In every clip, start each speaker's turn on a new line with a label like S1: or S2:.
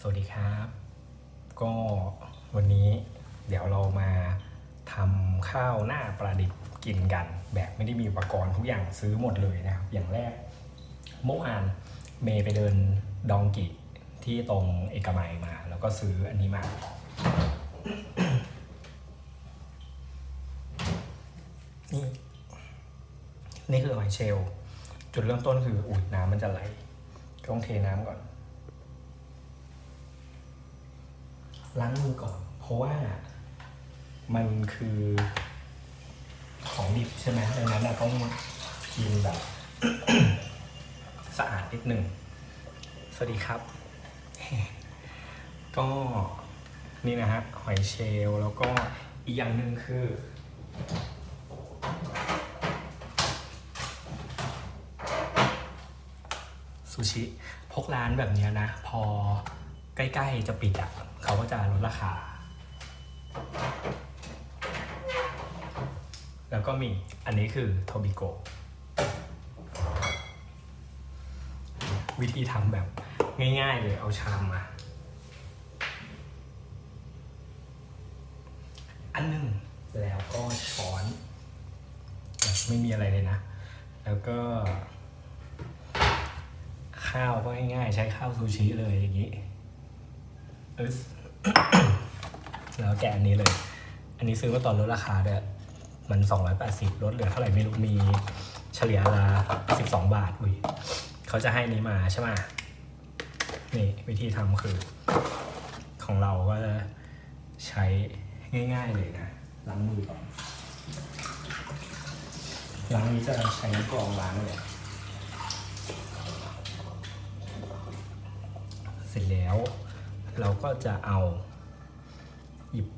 S1: สวัสดีครับ ก็วันนี้เดี๋ยวเรามาทำข้าวหน้าปลาดิบกินกัน แบบไม่ได้มีอุปกรณ์ทุกอย่างซื้อหมดเลยนะครับ อย่างแรกเมื่อวานเมย์ไปเดินดองกิที่ตรงเอกมัยมา แล้วก็ซื้ออันนี้มา นี่นี่คือหอยเชลล์จุดเริ่มต้นคืออุดน้ำมันจะไหลต้องเทน้ำก่อน ล้างมือก่อน เพราะว่ามันคือของดิบใช่ไหมดังนั้นเราต้องกินแบบ สะอาดนิดหนึ่ง สวัสดีครับ ก็นี่นะฮะ หอยเชลล์แล้วก็อีกอย่างหนึ่งคือ ซูชิ พวกร้านแบบนี้นะ พอใกล้ ๆ จะปิดอะ เขาก็จะลดราคา แล้วก็มีอันนี้คือโทบิโก วิธีทำแบบง่าย ๆ เลยเอาชามมา อันหนึ่งแล้วก็ช้อน ไม่มีอะไรเลยนะ แล้วก็ ข้าวก็ง่ายๆใช้ข้าวซูชิเลยอย่างนี้ แล้วแกะอันนี้เลย อันนี้ซื้อมาตอนลดราคาด้วยมัน 280 ลดเหลือเท่าไหร่ไม่รู้ มีเฉลี่ยละ12 บาท อุ้ยเขาจะให้นี้มาใช่ไหมนี่วิธีทำคือ ของเราก็จะใช้ง่ายๆเลยนะล้างมือก่อนล้างนี้จะใช้น้ำกรองล้างเลยเสร็จแล้ว เราก็จะเอาหยิบ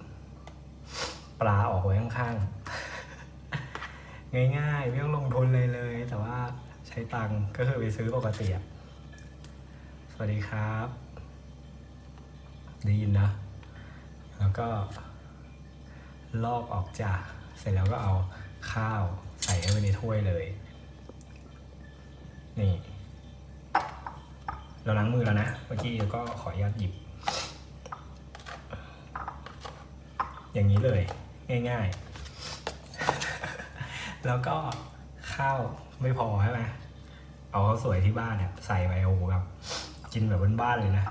S1: ปลาออกไว้ข้างๆ ง่ายๆ ไม่ต้องลงทุนเลยเลย แต่ว่าใช้ตังค์ก็คือไปซื้อปกติสวัสดีครับ ได้ยินนะ แล้วก็ลอกออกจากเสร็จแล้วก็เอาข้าวใส่เข้ในถ้วยเลย นี่ เราล้างมือแล้วนะ เมื่อกี้ก็ขออนุญาตหยิบ อย่างนี้เลยง่าย ๆ แล้วก็ข้าวไม่พอใช่ไหมเอาข้าวสวยที่บ้านเนี่ยใส่ไปโอ้โหแบบกินแบบบ้านๆเลยนะ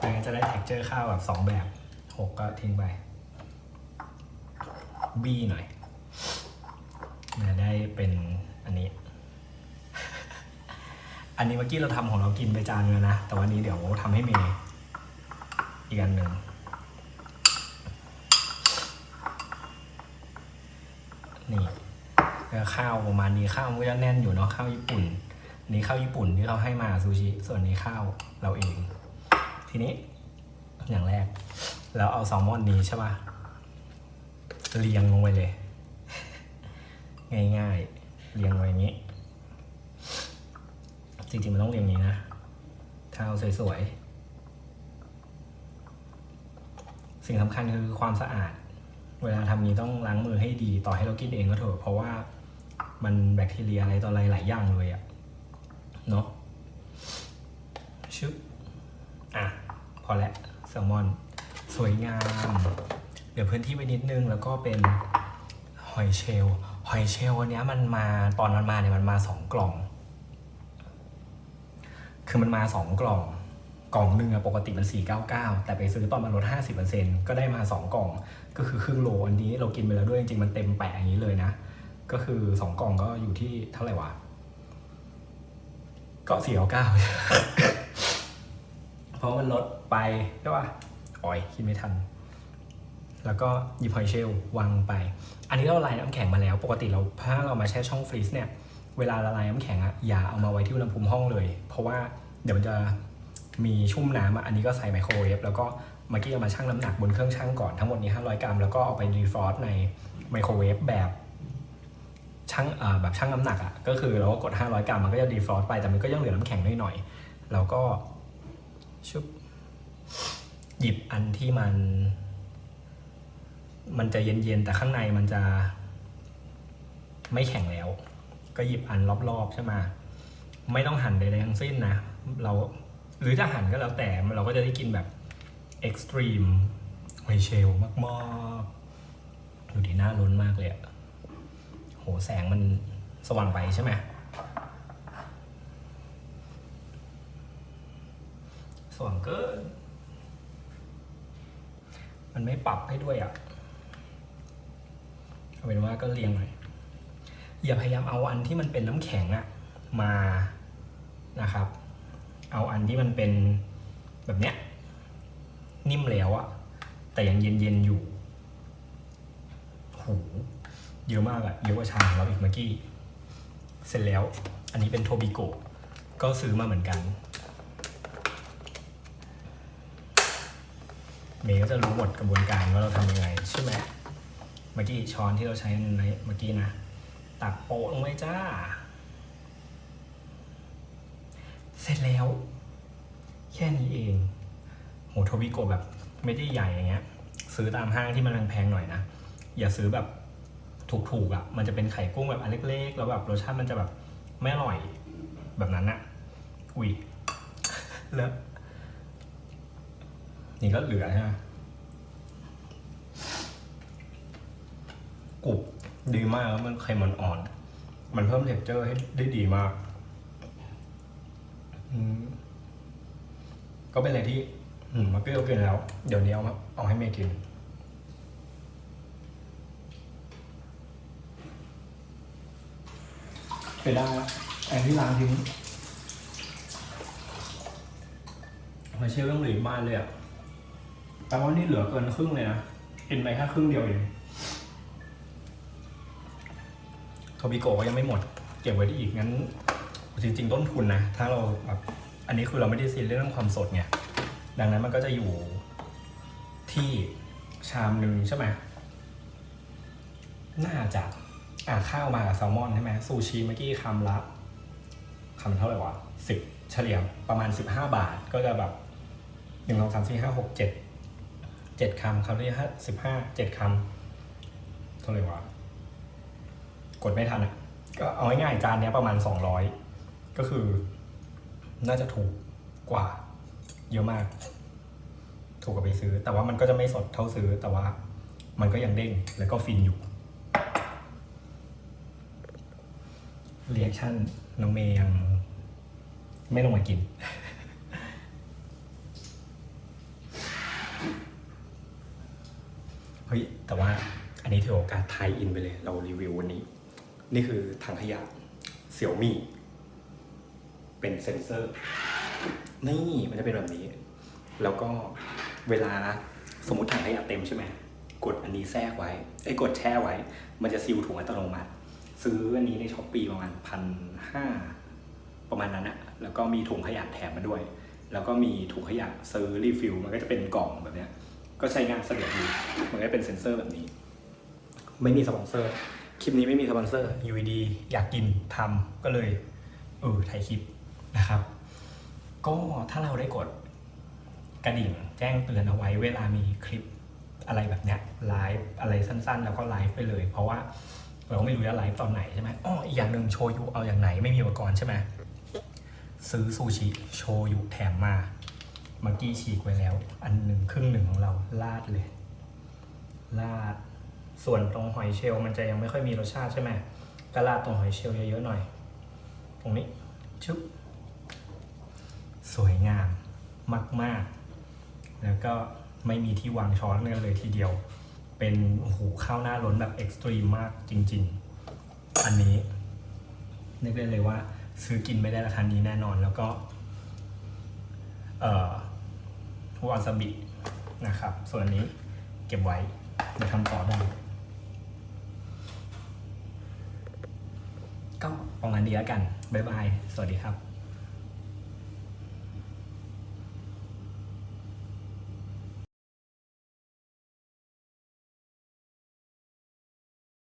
S1: ดังนั้นจะได้ t e x t อร์ข้าวแบบสองแบบหกก็ทิ้งไปบีหน่อยจะได้เป็นอันนี้ อันนี้เมื่อกี้เราทำของเรากินไปจานนึงแล้วนะ แต่วันนี้เดี๋ยวทำให้เมย์อีกอันหนึ่ง นี่ข้าวประมาณนี้ข้าวมันก็จะแน่นอยู่เนาะข้าวญี่ปุ่นนนี้ข้าวญี่ปุ่นที่เขาให้มาซูชิส่วนนี้ข้าวเราเอง ทีนี้อย่างแรกแล้วเอาแซลมอนนี้ใช่ป่ะเรียงลงไปเลย ง่ายๆ เรียงไว้อย่างนี้ จริงๆมันต้องเรียงอย่างนี้นะเท้าสวยๆสิ่งสำคัญคือความสะอาด เวลาทำนี้ต้องล้างมือให้ดีต่อให้เรากินเองก็เถอะเพราะว่ามันแบคทีเรียอะไรต่ออะไรหลายอย่างเลยอะเนาะชึบอะ พอแล้วแซลมอน สวยงาม เดี๋ยวพื้นที่ไว้นิดนึง แล้วก็เป็นหอยเชลล์หอยเชลล์วันนี้มันมาตอนมันมาเนี่ยมันมาสองกล่อง คือมันมาสองกล่อง กล่องหนึ่งอะปกติมัน 499 แต่ไปซื้อตอนมันลด 50%ก็ได้มา 2 กล่อง ก็คือครึ่งโลอันนี้เรากินไปแล้วด้วยจริงๆ มันเต็มแปะอย่างนี้เลยนะ ก็คือ 2 กล่องก็อยู่ที่เท่าไหร่วะ ก็ 499 เพราะมันลดไปใช่ป่ะอ๋อยคิดไม่ทัน แล้วก็หยิบหอยเชลล์วางไป อันนี้เราละลายน้ำแข็งมาแล้ว ปกติเราถ้าเรามาแช่ช่องฟรีซเนี่ย เวลาละลายน้ำแข็งอะอย่าเอามาไว้ที่อุณหภูมิห้องเลย เพราะว่าเดี๋ยวมันจะ มีชุ่มน้ำอันนี้ก็ใส่ไมโครเวฟแล้วก็เมื่อกี้เอามาชั่งน้ำหนักบนเครื่องชั่งก่อนทั้งหมดนี้ 500 กรัม แล้วก็เอาไปดีฟรอสต์ในไมโครเวฟแบบชั่งแบบชั่งน้ำหนักอะก็คือเราก็กด 500 กรัมมันก็จะดีฟรอสต์ไปแต่มันก็ยังเหลือน้ำแข็งหน่อยๆแล้วก็ชุบหยิบอันที่มัน มันจะเย็นๆแต่ข้างในมันจะ ไม่แข็งแล้ว ก็หยิบอันรอบๆใช่ไหมไม่ต้องหั่นใดๆทั้งสิ้นนะ เรา หรือจะหั่นก็แล้วแต่เราก็จะได้กินแบบเอ็กซ์ตรีมหอยเชลมากๆดูดีหน้าล้นมากเลยอะโหแสงมันสว่างไปใช่ไหมสว่างเกินมันไม่ปรับให้ด้วยอะเอาเป็นว่าก็เรียงหน่อยอย่าพยายามเอาอันที่มันเป็นน้ำแข็งอะมานะครับ เอาอันที่มันเป็นแบบเนี้ยนิ่มแล้วอะแต่ยังเย็นเย็นๆอยู่โหเยอะมากอะเยอะกว่าชามเราอีกเมื่อกี้ เสร็จแล้ว อันนี้เป็นโทบิโกะก็ซื้อมาเหมือนกันเมย์ก็จะรู้หมดกระบวนการว่าเราทำยังไงใช่ไหมเมื่อกี้ช้อนที่เราใช้ในเมื่อกี้นะ ตักโปะลงไปจ้า เส ร็จแล้ว แค่นี้เองโหทบิโกแบบไม่ได้ใหญ่อย่างเงี้ย ซื้อตามห้างที่มันแพงๆหน่อยนะ อย่าซื้อแบบถูกๆอะ่ะ มันจะเป็นไข่กุ้งแบบอันเล็กๆ แล้วแบบรสชาติมันจะแบบไม่อร่อยแบบนั้นอะอุ้ยเลอะนี่ก็เหลือใช่ไหมกรุบดีมากแล้วมันไข่มันอ่อนมันเพิ่มเท็กเจอร์ให้ได้ดีมาก ก็เป็นอะไรที่ อืมมาเปรี้ยวกินแล้ว เดี๋ยวนี้เอามาเอาให้เมย์กินไปได้แอนที่ล้างทิ้งมาเชื่อเรื่องเหลือบ้านเลยอะแปลว่านี่เหลือเกินครึ่งเลยนะกินไปแค่ครึ่งเดียวเองโทบิโกะก็ยังไม่หมด เก็บไว้ได้อีกงั้น จริงๆ ต้นทุนนะ ถ้าเราแบบอันนี้คือเราไม่ได้ซีเรสเรื่องความสดไงดังนั้นมันก็จะอยู่ที่ชามหนึ่งใช่ไหมน่าจะอ่าข้าวมากับแซลมอนใช่ไหมซูชิเมื่อกี้คำละคำเท่าไหร่วะสิบเฉลี่ยประมาณสิบห้าบาทก็จะแบบหนึ่งสองสามสี่ห้าหกเจ็ดเจ็ดคำคำที่ห้าสิบห้าเจ็ดคำเท่าไหร่วะกดไม่ทันอะก็เอาง่ายๆจานเนี้ยประมาณสองร้อย ก็คือ น่าจะถูกกว่า เยอะมาก ถูกกว่าไปซื้อ แต่ว่ามันก็จะไม่สดเท่าซื้อ แต่ว่า มันก็ยังเด้งแล้วก็ฟินอยู่เรียกชั่นน้องเมย์ยัง ไม่ลงมากิน เฮ้ย แต่ว่าอันนี้ถือโอกาสไทยอินไปเลย เรารีวิววันนี้ นี่คือถังขยะเสี่ยวมี่ เป็นเซนเซอร์ นี่มันจะเป็นแบบนี้ แล้วก็เวลาสมมติถังขยะเต็มใช่ไหมกดอันนี้แทรกไว้ไอ้กดแช่ไว้ มันจะซีลถุงอัตโนมัติ ซื้ออันนี้ในช้อปปีประมาณพันห้าประมาณนั้นอะแล้วก็มีถุงขยะแถมมาด้วย แล้วก็มีถุงขยะซื้อรีฟิลมันก็จะเป็นกล่องแบบเนี้ย ก็ใช้งานสะดวกดีมันก็เป็นเซ็นเซอร์แบบนี้ ไม่มีสปอนเซอร์ คลิปนี้ไม่มีสปอนเซอร์ UVD อยากกินทำก็เลยเออถ่ายคลิป นะครับ ก็ถ้าเราได้กดกระดิ่งแจ้งเตือนเอาไว้เวลามีคลิปอะไรแบบเนี้ยไลฟ์อะไรสั้นๆ แล้วก็ไลฟ์ไปเลย เพราะว่าเราไม่รู้จะไลฟ์ตอนไหนใช่ไหมอ้ออีกอย่างหนึ่งโชยุเอาอย่างไหนไม่มีอุปกรณ์ใช่ไหมซื้อซูชิโชยุแถมมาเมื่อกี้ฉีกไว้แล้ว อันหนึ่งครึ่งหนึ่งของเราลาดเลย ลาด ส่วนตรงหอยเชลล์มันจะยังไม่ค่อยมีรสชาติใช่ไหมก็ราดตรงหอยเชลล์เยอะๆหน่อย ตรงนี้ชึบ วยงามมาก ๆ แล้วก็ไม่มีที่วางช้อนกันเลยทีเดียว เป็นโอ้โหข้าวหน้าล้นแบบเอ็กซ์ตรีมมากจริง ๆ อันนี้นึกได้เลยว่าซื้อกินไม่ได้ราคานี้แน่นอนแล้วก็ เอ่อวาซาบินะครับ ส่วนนี้เก็บไว้เดี๋ยวทำต่อได้ก็ประมาณนี้แล้วกัน บ๊ายบาย สวัสดีครับ